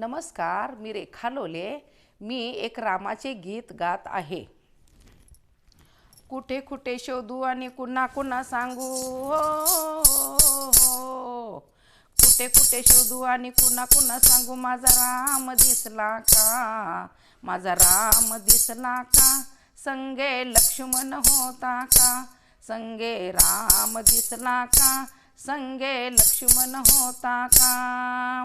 नमस्कार मी रेखा लोले. मी एक रामाचे गीत गात आहे. कुठे कुठे शोधू आणि कुणा कुणा सांगू? हो, हो, हो कुठे कुठे शोधू आणि कुणा कुणा सांगू? माझा राम दिसला का? माझा राम दिसला का? संगे लक्ष्मण होता का? संगे राम दिसला का? संगे लक्ष्मण होता का?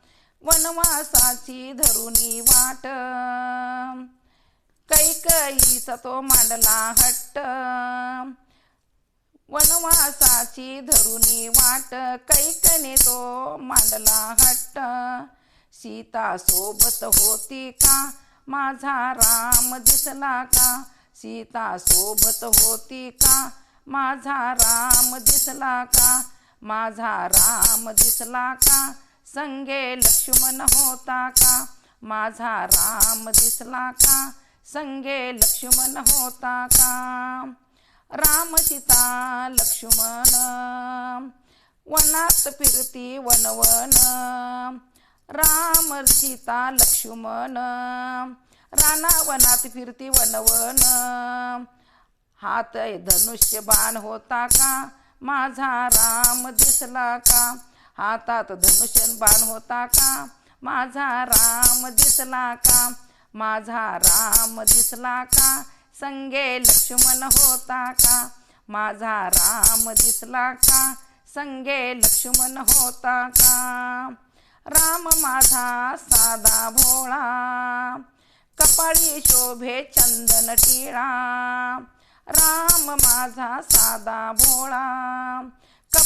वनवासाची धरुणी वाट. कैकईचा तो मांडला हट्ट. वनवासाची धरुणी वाट कैकने तो मांडला हट्ट. सीता सोबत होती का? माझा राम दिसला का? सीता सोबत होती का? माझा राम दिसला का? माझा राम दिसला का? संगे लक्ष्मण होता का? माझा राम दिसला का? संगे लक्ष्मण होता का? राम सीता लक्ष्मण वनात फिरती वनवन. राम सीता लक्ष्मण राणा वनात फिरती वनवन. हात धनुष्य बाण होता का? माझा राम दिसला का? हातात धनुषण बाण होता का? माझा राम दिसला का? माझा राम दिसला का? संगे लक्ष्मण होता का? माझा राम दिसला का? संगे लक्ष्मण होता का? राम माझा साधा भोळा कपाळी शोभे चंदन टिळा. राम माझा साधा भोळा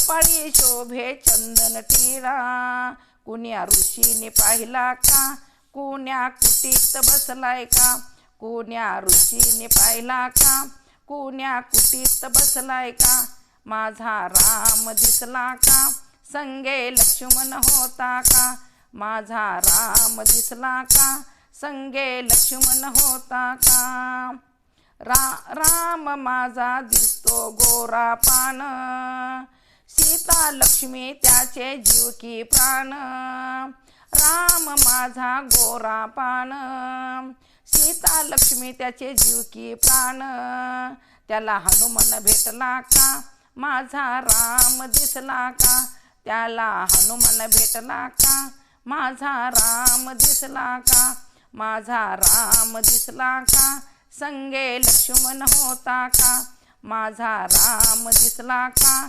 कपाळी शोभे चंदन टिळा कुण्या ऋषीने पाहिला का? कुण्या कुटीत बसलाय का? कुण्या ऋषीने पाहिला का? कुण्या कुटीत बसलाय का? माझा राम दिसला का? संगे लक्ष्मण होता का? माझा राम दिसला का? संगे लक्ष्मण होता का? रा राम माझा दिसतो गोरा पान. सीता लक्ष्मी त्याचे जीव की प्राण. राम माझा गोरा पान. सीता लक्ष्मी त्याचे जीव की प्राण. त्याला हनुमान भेटला का? माझा राम दिसला का? त्याला हनुमान भेटला का? माझा राम दिसला का? माझा राम दिसला का? संगे लक्ष्मण होता का? माझा राम दिसला का?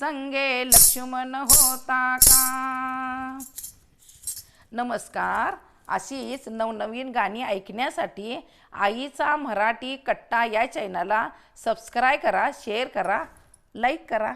संगे लक्ष्मण होता का? नमस्कार. अशीच नवनवीन गाणी ऐकण्यासाठी आईचा मराठी कट्टा या चॅनलला सबस्क्राईब करा शेअर करा लाईक करा.